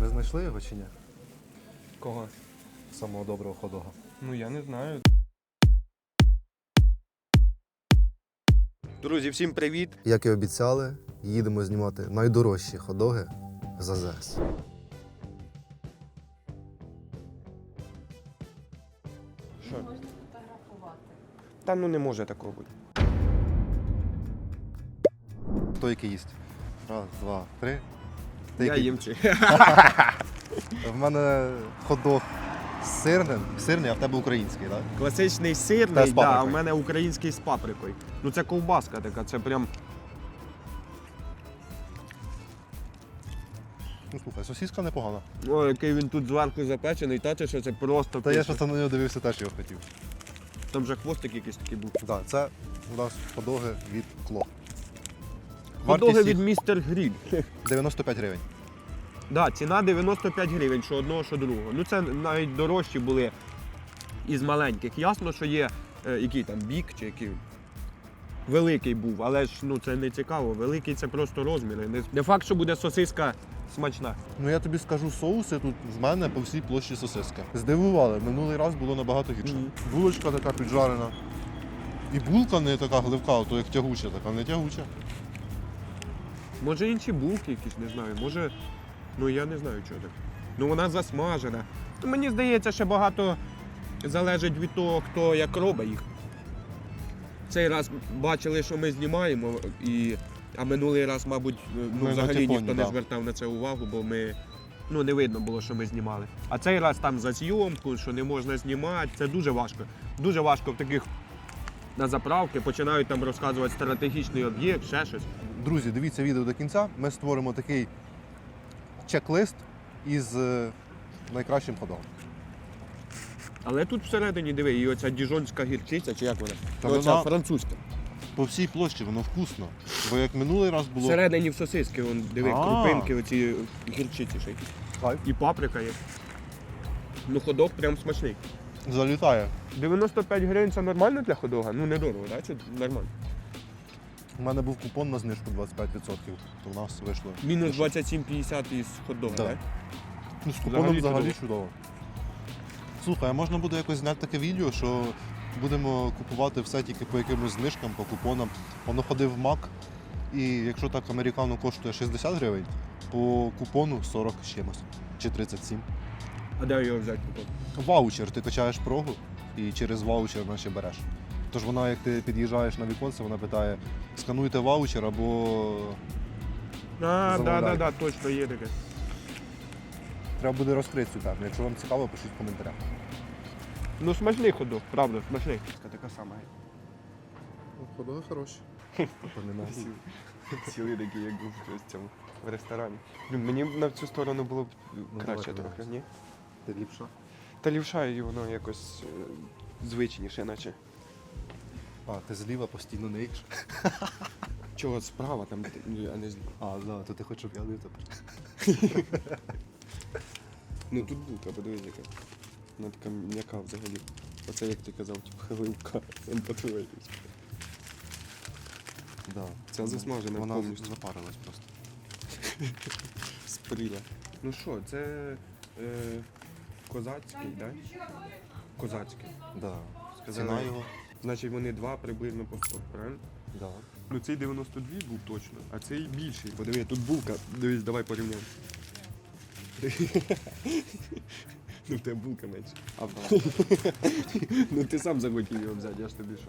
ми знайшли його чи ні? Кого? Самого доброго ходога. Ну я не знаю. Друзі, всім привіт! Як і обіцяли, їдемо знімати найдорожчі ходоги з АЗС. Що? Можна фотографувати. Та ну не може такого бути. Хто який їсть? Раз, два, три. Ти Я який? їм чи. В мене ходог сирним, сирний, а в тебе український, так? Класичний Та з сирний, да, а паприкою. в мене український з паприкою. Ну це ковбаска така, це прям. Ну слухай, сосиска непогана. О, який він тут зверху запечений, та чи що це просто. Та я пише. просто на нього дивився, теж його хотів. Там же хвостик якийсь такий був. Так, це у нас ходоги від кло. Вартість від їх містер Гріль. 95 гривень. Да, ціна 95 гривень, що одного, що другого. Ну це навіть дорожчі були із маленьких. Ясно, що є е, який там бік чи який. Великий був, але ж ну це не цікаво. Великий це просто розміри. Не, не факт, що буде сосиска смачна. Ну я тобі скажу, соуси тут в мене по всій площі сосиски. Здивували, минулий раз було набагато гірше. Мгм. Булочка така піджарена. І булка не така гливка, то як тягуча, така не тягуча. Може інші булки якісь, не знаю. Може, ну я не знаю чого так. Ну вона засмажена. То мені здається, ще багато залежить від того, хто як робить їх. Цей раз бачили, що ми знімаємо, і... а минулий раз, мабуть, ну, Ми на взагалі телефоні, ніхто не да. звертав на це увагу, бо ми. Ну, не видно було, що ми знімали. А цей раз там за зйомку, що не можна знімати, це дуже важко. Дуже важко в таких на заправки починають там розказувати стратегічний об'єкт, ще щось. Друзі, дивіться відео до кінця. Ми створимо такий чек-лист із е, найкращим ходом. Але тут всередині диви, і оця діжонська гірчиця, чи як вона? Та оця вона- французька. По всій площі воно вкусно. Бо як минулий раз було. Всередині в сосиски, вон, диви, А. крупинки, оці гірчиці ще. Кайф. І паприка є. Ну, ходок прям смачний. Залітає. 95 гривень це нормально для ходога? Ну недорого, так? Це нормально. У мене був купон на знижку 25%, то в нас вийшло. Мінус 27,50 із хот-дога, Да. так? Ну, з купоном Взагалі взагалі, чудово. чудово. Слухай, а можна буде якось зняти таке відео, що будемо купувати все тільки по якимось знижкам, по купонам. Воно ходив в Мак, і якщо так американо коштує 60 гривень, по купону 40 з чимось. Чи 37. А де його взяти купон? Ваучер, ти качаєш прогу і через ваучер наче береш. Тож вона, як ти під'їжджаєш на віконце, вона питає, скануйте ваучер або А, да, да, да, точно є таке. треба буде розкрити цю тему. Якщо вам цікаво, пишіть в коментарях. Ну смачний ходок, правда, смачний. Така сама. Ходили хороші. Цілий такий, як був в цьому в ресторані. Блін, Мені на цю сторону було б Ну, краще давай, трохи, ні? Ти ліпша. Та лівша і воно якось е, звичніше, наче. А, ти зліва постійно не їш. Чого справа там, а не зліва. А, да, то ти хочеш, щоб я лив тепер. Ну тут булка, подивись яка. Вона така м'яка взагалі. Оце як ти казав, типу. Емпатує. Да. Ця засмажена Вона повністю. запарилась просто. Спріла. Ну що, це е, козацький, так? Да? Козацький. Да. Сказали. Ціна його. Значить вони два приблизно по 100, правильно? Да. Ну цей 92 був точно, а цей більший. Подиви, тут булка. Дивись, давай порівняємо. Ну в тебе булка менше. А ну ти сам захотів його взяти, я ж тобі що.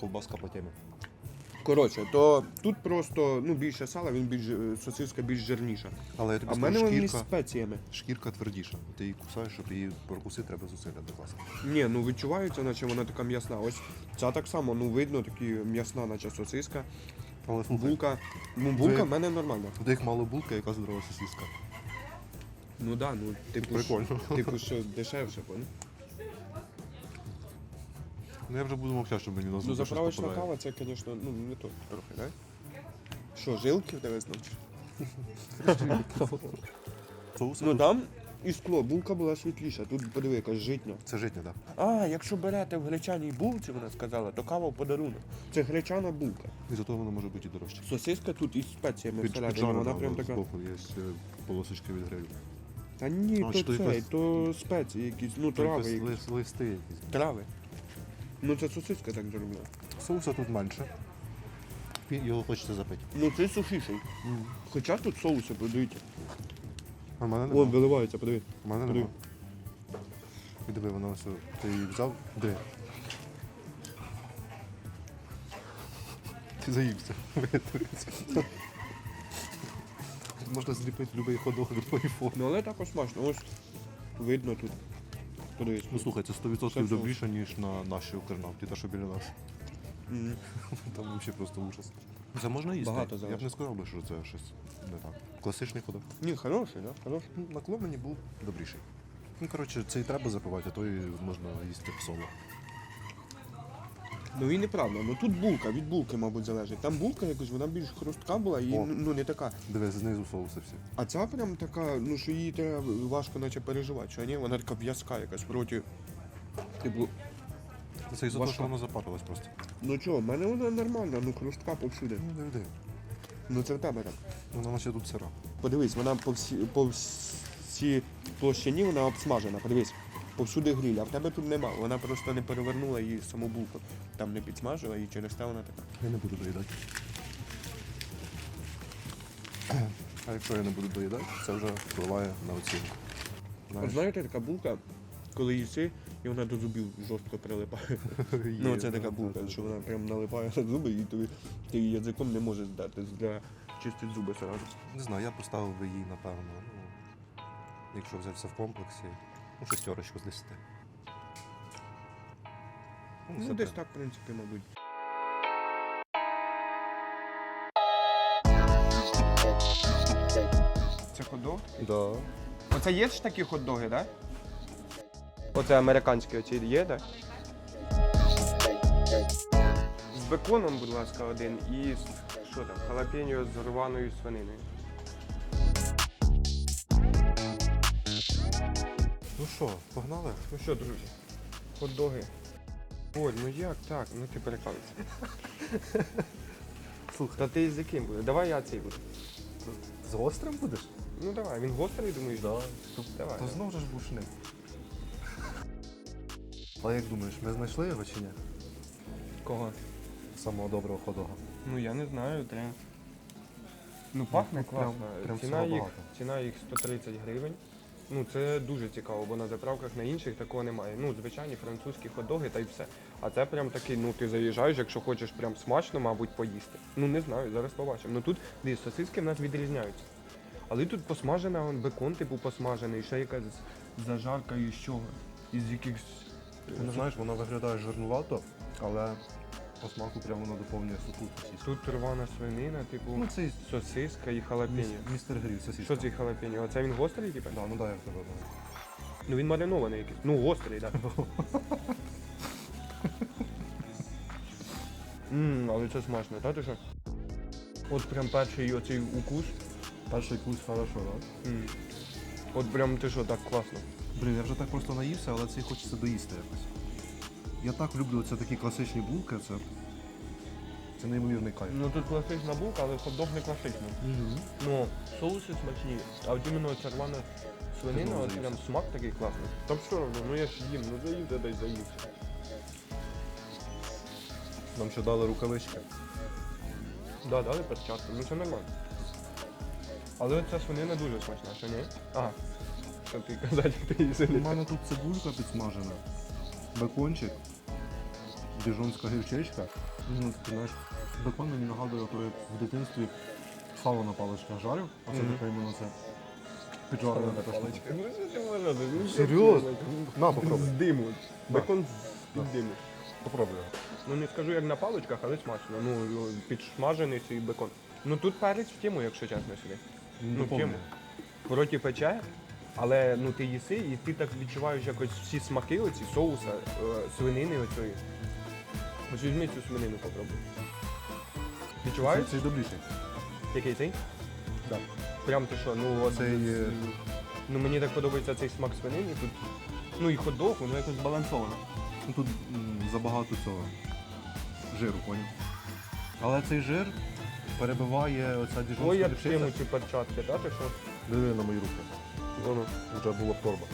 Ковбаска по темі. Коротше, то тут просто ну, більше сала, він більш е, сосиска більш жирніша. Але я тобі А скажу, мене вони з шкірка, спеціями. шкірка твердіша. Ти її кусаєш, щоб її прокусити, треба зусилля докласти. Ні, ну відчувається, наче вона така м'ясна. Ось ця так само, ну видно, такі м'ясна, наче сосиска. Але слухай, Булка. Ну, булка в мене нормальна. в них мало булка, яка здорова сосиска. Ну так, да, ну типу, ж- Прикольно. типу, що дешевше, понял? Ну я вже буду мовчати, щоб мені на Ну, щось заправочна попадає. кава це, звісно, ну не то трохи, так? Що, жилки в тебе? Соуси Ну там і скло, булка була світліша, тут подиви, якась житня. Це житня, так? А, якщо берете в гречаній булці, вона сказала, то кава в подарунок. Це гречана булка. І зато воно може бути і дорожче. Сосиска тут із спеціями Під, всередині, піджарена, вона прям така. збоку є е, полосочки від грилю. Та ні, А, то чи то цей, якась- то спеції якісь, ну трави, якісь. листи якісь. трави. Ну це сосиска так зроблена. Соуса тут менше. Він- Його хочеться запити. Ну це сушіший. Хоча тут соуси, подивіться. А в мене О, нема. виливається, подиви. У мене нема. І диви, воно все. Ти її взяв? Диви. Ти заївся. Можна зліпити будь-який ходок від телефону. Ну але також смачно. Ось видно тут. Подивись. Ну слухай, це 100% Це добріше, ніж на наші Укрнафті, та що біля нас. Там взагалі просто ужас. Це можна їсти. Багато Я б не сказав би, що це щось не так. Класичний ходок. Ні, хороший, да? Хороший. Ну, На кло мені був добріший. Ну, коротше, це і треба запивати, а то і можна їсти соло. Ну і неправда. Ну тут булка, від булки, мабуть, залежить. Там булка якось, вона більш хрустка була і О. ну не така. Диви, знизу соуси всі. А ця прям така, ну що її треба важко наче переживати, що ні, вона така в'язка якась проти. Типу, Це із-за того, Важко. що воно запарилось просто. ну чого, в мене вона нормальна, ну хрустка повсюди. Ну, диви, диви. Ну це в тебе так. Вона наче тут сира. Подивись, вона по всі по всій площині вона обсмажена. Подивись, повсюди гриль, а в тебе тут нема. Вона просто не перевернула її саму булку. Там не підсмажила і через те вона така. Я не буду доїдати. А якщо я не буду доїдати, це вже впливає на оцінку. Знаєш, знаєте, така булка, коли їси, і вона до зубів жорстко прилипає. Ну, це така булка, що вона прям налипає на зуби, і ти, ти її язиком не можеш здати для чистити зуби сразу. Не знаю, я поставив би їй, напевно, ну, якщо взяти все в комплексі, ну, шестерочку з 10. Ну, це десь так. так, в принципі, мабуть. Це ходок? Да. Оце є ж такі хот-доги, так? Оце американські оці є, так? З беконом, будь ласка, один і з що там, халапеньо з рваною свининою. Ну що, погнали? Ну що, друзі, хот-доги. Оль, ну як так? Ну ти перекавився. Слухай, Та ти з яким буде? Давай я цей буду. з гострим будеш? Ну давай, він гострий, думаєш? Да. Давай. То знову ж бушни. А як думаєш, ми знайшли його чи ні? Кого? Самого доброго ходога. Ну я не знаю, треба. Ну пахне тут прям- класно. прям ціна, всього їх, багато. ціна їх 130 гривень. Ну це дуже цікаво, бо на заправках на інших такого немає. Ну, звичайні французькі хот-доги та й все. А це прям такий, ну ти заїжджаєш, якщо хочеш прям смачно, мабуть, поїсти. Ну не знаю, зараз побачимо. Ну тут дивись, сосиски в нас відрізняються. Але тут посмажена, он, бекон типу посмажений, ще якась зажарка із чого? Із якихось. Ну, знаєш, воно виглядає жирнувато, але по смаку прямо воно доповнює сосиску. Тут рвана свинина, типу Ну, це сосиска і халапеньо. містер гріль, сосиска. Що цей халапеньо? Оце він гострий, типу? Да, ну дай я в тебе. одну. Ну він маринований якийсь. Ну, гострий, так. Ммм, але це смачно, так ти що? От прям перший оцей укус. Перший кус хорошо, так? М. От прям ти що, так класно. Блін, я вже так просто наївся, але це хочеться доїсти якось. Я так люблю це такі класичні булки, це, це неймовірний кайф. Ну тут класична булка, але хот-дог не класичний. Ну, соуси смачні, а от іменно ця рвана свинина, от прям смак такий класний. Та все одно, ну я ж їм, ну заїв, дай заїв. Нам ще дали рукавички. Да, дали перчатку, ну це нормально. Але ця свинина дуже смачна, що ні? А, що ти казати, як ти її У сидиш? мене тут цибулька підсмажена, бекончик, діжонська гірчичка. Ну, ти знаєш, бекон мені нагадує, коли в дитинстві сало на паличках жарив, а це таке іменно це піджарена така штука. Ну що ти можеш? Ну, Серйозно? На, попробуй. З диму. Бекон з Да. диму. Попробуй. Ну не скажу як на паличках, але смачно. Ну, підшмажений цей бекон. Ну тут перець в тему, якщо чесно собі. Ну, в тему. В роті пече, але ну ти їси і ти так відчуваєш якось всі смаки оці, соуса, е, свинини оцієї. Ось візьми цю свинину попробуй. Відчуваєш? Це, це добріший. Який цей? Так. Прям ти що, ну от Цей, е, Ну мені так подобається цей смак свинини тут. Ну і хот-дог, воно якось збалансовано. Ну, Тут м, забагато цього жиру, поняв. Але цей жир перебиває оця Ой, діжонська як гірчиця. тему ці перчатки, так? Ти що? Диви на мої руки. Воно. Вже була торба.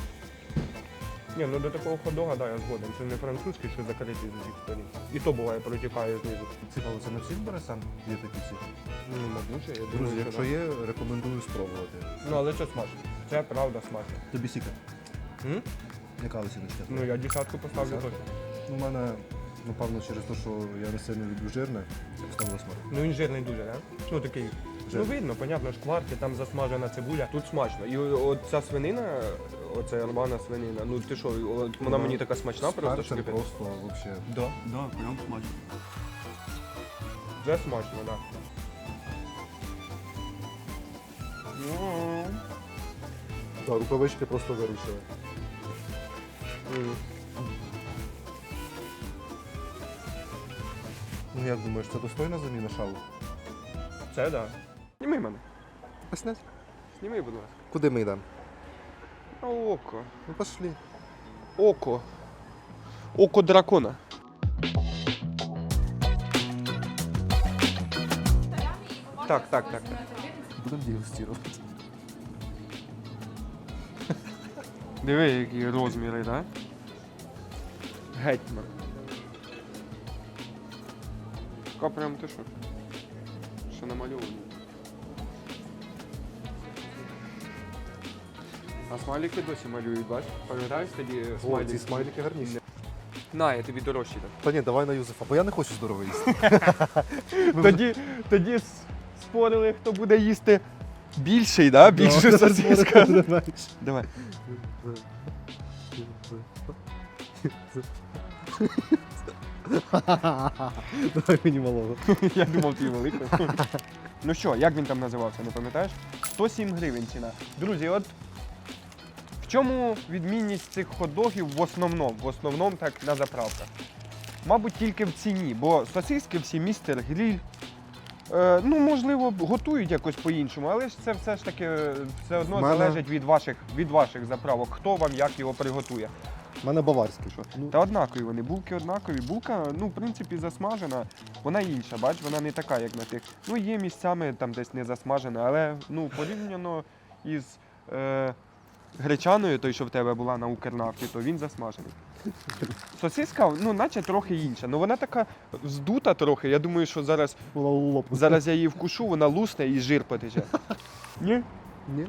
Ні, ну до такого хот-дога, да, я згоден. Це не французький, що закритий з усіх сторін. І то буває, протікає знизу. Цікаво, це на всіх бересам є такі ці. Ну, мабуть, я думаю, Друзі, що якщо да. є, рекомендую спробувати. Ну, але це смачно. Це правда смачно. Тобі сіка. М? Яка лисіночка? Ну, я десятку поставлю Десятку? точно. У мене, напевно, через те, що я не сильно люблю жирне, я поставила смак. Ну він жирний дуже, да? Ну такий. Ну видно, понятно, шкварки, там засмажена цибуля. Тут смачно. І от ця свинина, оця рвана свинина, ну ти що, от вона мені така смачна, просто перцем шкипить. просто вообще. Да, да, прям смачно. Вже смачно, так. Да. Так, рукавички просто виручили. М. Ну як думаєш, це достойна заміна шаву? Це да. Зніми мене. Поснять. Зніми, будь ласка. Куди ми йдемо? А око. Ну пошли. Око. Око дракона. Так, так, так, так. Будемо дегустувати. Диви, які розміри, так? Гетьман. Така прям ти що? Що намальовані. А смайлики досі малюють, бач? Пам'ятаєш тоді О, ці смайлики гарніші. На, я тобі дорожчі дам. Та ні, давай на Юзефа, бо я не хочу здорово їсти. Тоді, тоді с- спорили, хто буде їсти більший, да? Більшу сосиску. Давай. Давай мені малого. Я думав, твій великий. ну що, як він там називався, не пам'ятаєш? 107 гривень ціна. Друзі, от чому відмінність цих хот-догів в основному? В основному так на заправках. Мабуть, тільки в ціні, бо сосиски всі містер гріль. Е, ну, можливо, готують якось по-іншому, але ж це все ж таки е, все одно мене- залежить від ваших, від ваших заправок, хто вам як його приготує. У мене баварський. Що? Ну, Та однакові вони, булки однакові. Булка, ну, в принципі, засмажена, вона інша, бач, вона не така, як на тих. Ну, є місцями там десь не засмажена, але ну, порівняно із е, гречаною, той, що в тебе була на Укрнафті, то він засмажений. Сосиска, ну, наче трохи інша. Ну вона така здута трохи. Я думаю, що зараз, зараз я її вкушу, вона лусне і жир потече. Ні? Ні.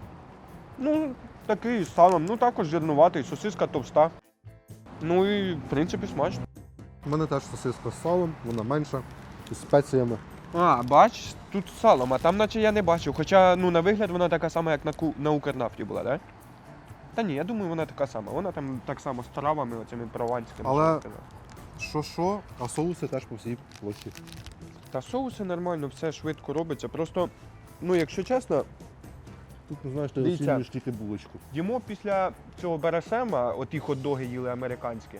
Ну, такий з салом, ну також жирнуватий, сосиска товста. Ну і в принципі смачно. У мене теж сосиска з салом, вона менша, з спеціями. А, бач, тут з салом, а там наче я не бачив. Хоча ну, на вигляд вона така сама, як на, на Укрнафті була, так? Та ні, я думаю, вона така сама. Вона там так само з травами, оцими прованськими. Але- що я сказав. Що що, а соуси теж по всій площі. Та соуси нормально, все швидко робиться. Просто, ну якщо чесно, Тут, ну, знаєш, ти Дивіться. оцінюєш тільки булочку. їмо після цього бересема, оті хот-доги їли американські.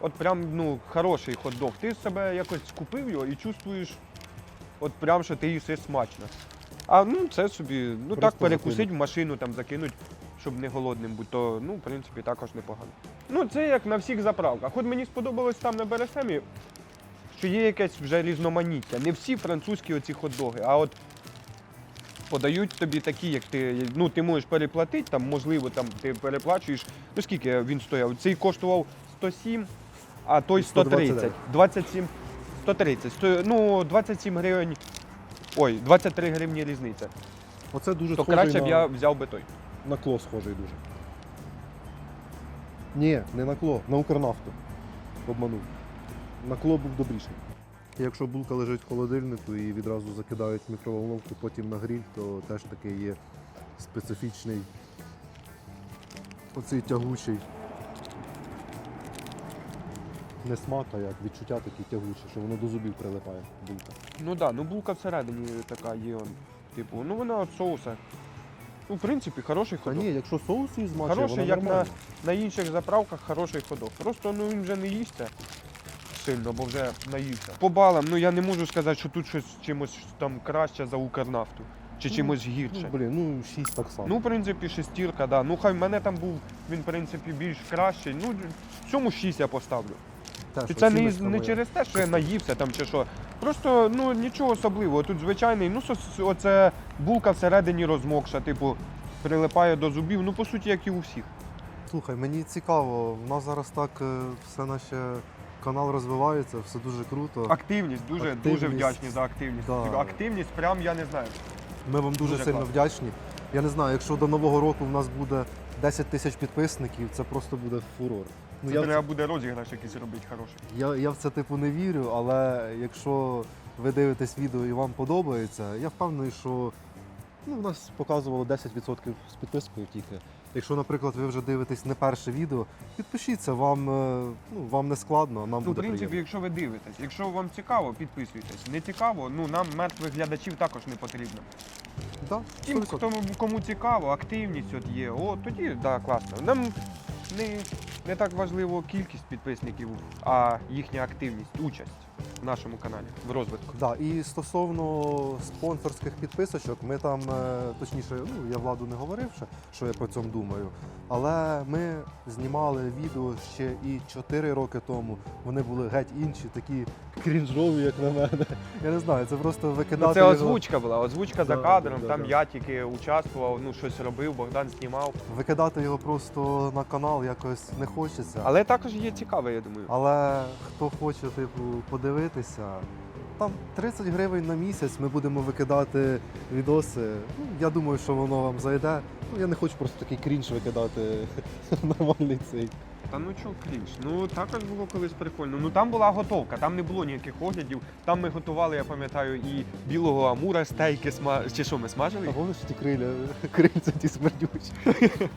От прям ну, хороший хот-дог. Ти себе якось купив його і чувствуєш, от прям, що ти їси смачно. А ну це собі, ну так Просто перекусить закинуть. в машину, там закинуть, щоб не голодним бути, то ну, в принципі, також непогано. Ну, це як на всіх заправках. От мені сподобалось там на бересемі, що є якесь вже різноманіття. Не всі французькі оці хот-доги, а от подають тобі такі, як ти. Ну, ти можеш переплатити, там, можливо, там ти переплачуєш. Ну скільки він стояв? Цей коштував 107, а той 130. 27, 130. Ну, 27 гривень. Ой, 23 гривні різниця. Оце дуже То краще б я взяв би той. На кло схожий дуже. Ні, не на кло, на Укрнафту. Обманув. На кло був добріший. Якщо булка лежить в холодильнику і відразу закидають в мікроволновку, потім на гріль, то теж таки є специфічний оцей тягучий. Не смак, а як відчуття такі тягучі, що воно до зубів прилипає булка. Ну так, да, ну булка всередині така є. Типу, ну вона от соуса. Ну, в принципі, хороший Та ходок. ні, якщо соус її змачує, Хороший, як на, на інших заправках, хороший ходок. Просто ну він вже не їсться сильно, бо вже наївся. По балам, ну я не можу сказати, що тут щось чимось там краще за Укрнафту. Чи чимось гірше? Блін, ну 6 так само. Ну, в принципі, шестірка, да. Ну, хай в мене там був, він, в принципі, більш кращий. Ну, в цьому 6 я поставлю. Теж І це не, не через те, що я наївся там чи що. Просто ну нічого особливого. Тут звичайний, ну оце булка всередині розмокша, типу, прилипає до зубів. Ну, по суті, як і у всіх. Слухай, мені цікаво, в нас зараз так е, все наше канал розвивається, все дуже круто. Активність, дуже дуже вдячні за активність. Типу, Да. Активність, прям я не знаю. Ми вам дуже, Дуже сильно класно. вдячні. Я не знаю, якщо до Нового року в нас буде 10 тисяч підписників, це просто буде фурор. Ну, Це я, в треба буде розіграш якийсь робити хороший. Я, я в це типу не вірю, але якщо ви дивитесь відео і вам подобається, я впевнений, що ну, в нас показувало 10% з підпискою тільки. Якщо, наприклад, ви вже дивитесь не перше відео, підпишіться, вам, е, ну, вам не складно, а нам Ну, в буде принципі, приємно. якщо ви дивитесь, якщо вам цікаво, підписуйтесь. Не цікаво, ну нам мертвих глядачів також не потрібно. Да, Тим, 100%. хто, кому цікаво, активність от є, о, тоді да, класно. Нам не, не так важливо кількість підписників, а їхня активність, участь в нашому каналі, в розвитку. Да, і стосовно спонсорських підписочок, ми там, е, точніше, ну я владу не говорив ще, що я по цьому думаю. Але ми знімали відео ще і 4 роки тому. Вони були геть інші, такі крінжові, як на мене. Я не знаю, це просто викидати. Ну, це озвучка була, озвучка за кадром, да, там да. я тільки участвував, ну щось робив, Богдан знімав. Викидати його просто на канал якось не хочеться. Але також є цікаве, я думаю. Але хто хоче типу, подивитися, там 30 гривень на місяць ми будемо викидати відоси. Ну, я думаю, що воно вам зайде. Ну, я не хочу просто такий крінж викидати нормальний цей. Та ну чого крінж? Ну також було колись прикольно. Ну там була готовка, там не було ніяких оглядів. Там ми готували, я пам'ятаю, і білого амура, стейки сма... чи що ми смажили? А помниш ті криля, крильця ті смердючі.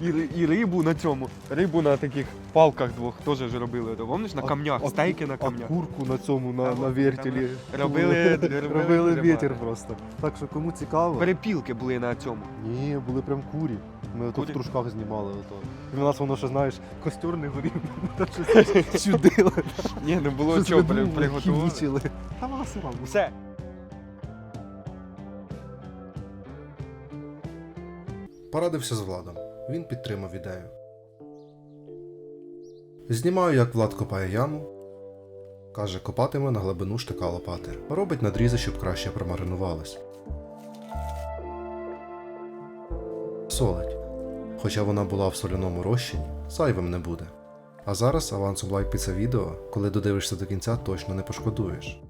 І, і рибу на цьому. Рибу на таких палках двох теж ж робили. Помниш на А- камнях, а- стейки на А камнях. курку на цьому, на, Там на вертілі. робили- робили робили вітер просто. Так що кому цікаво. Перепілки були на цьому. Ні, були прям курі. Ми тут Курі? в трушках знімали. Ото. І в нас воно ще, знаєш, костер не горів, та щось чудило. Ні, не було Щось чого при- видумували, приготували. хімічили. Та вас вам. Все. Порадився з Владом. Він підтримав ідею. Знімаю, як Влад копає яму. Каже, копатиме на глибину штика лопати. Робить надрізи, щоб краще промаринувалось. Солить. Хоча вона була в соляному розчині, зайвим не буде. А зараз авансом лайк під це відео, коли додивишся до кінця, точно не пошкодуєш.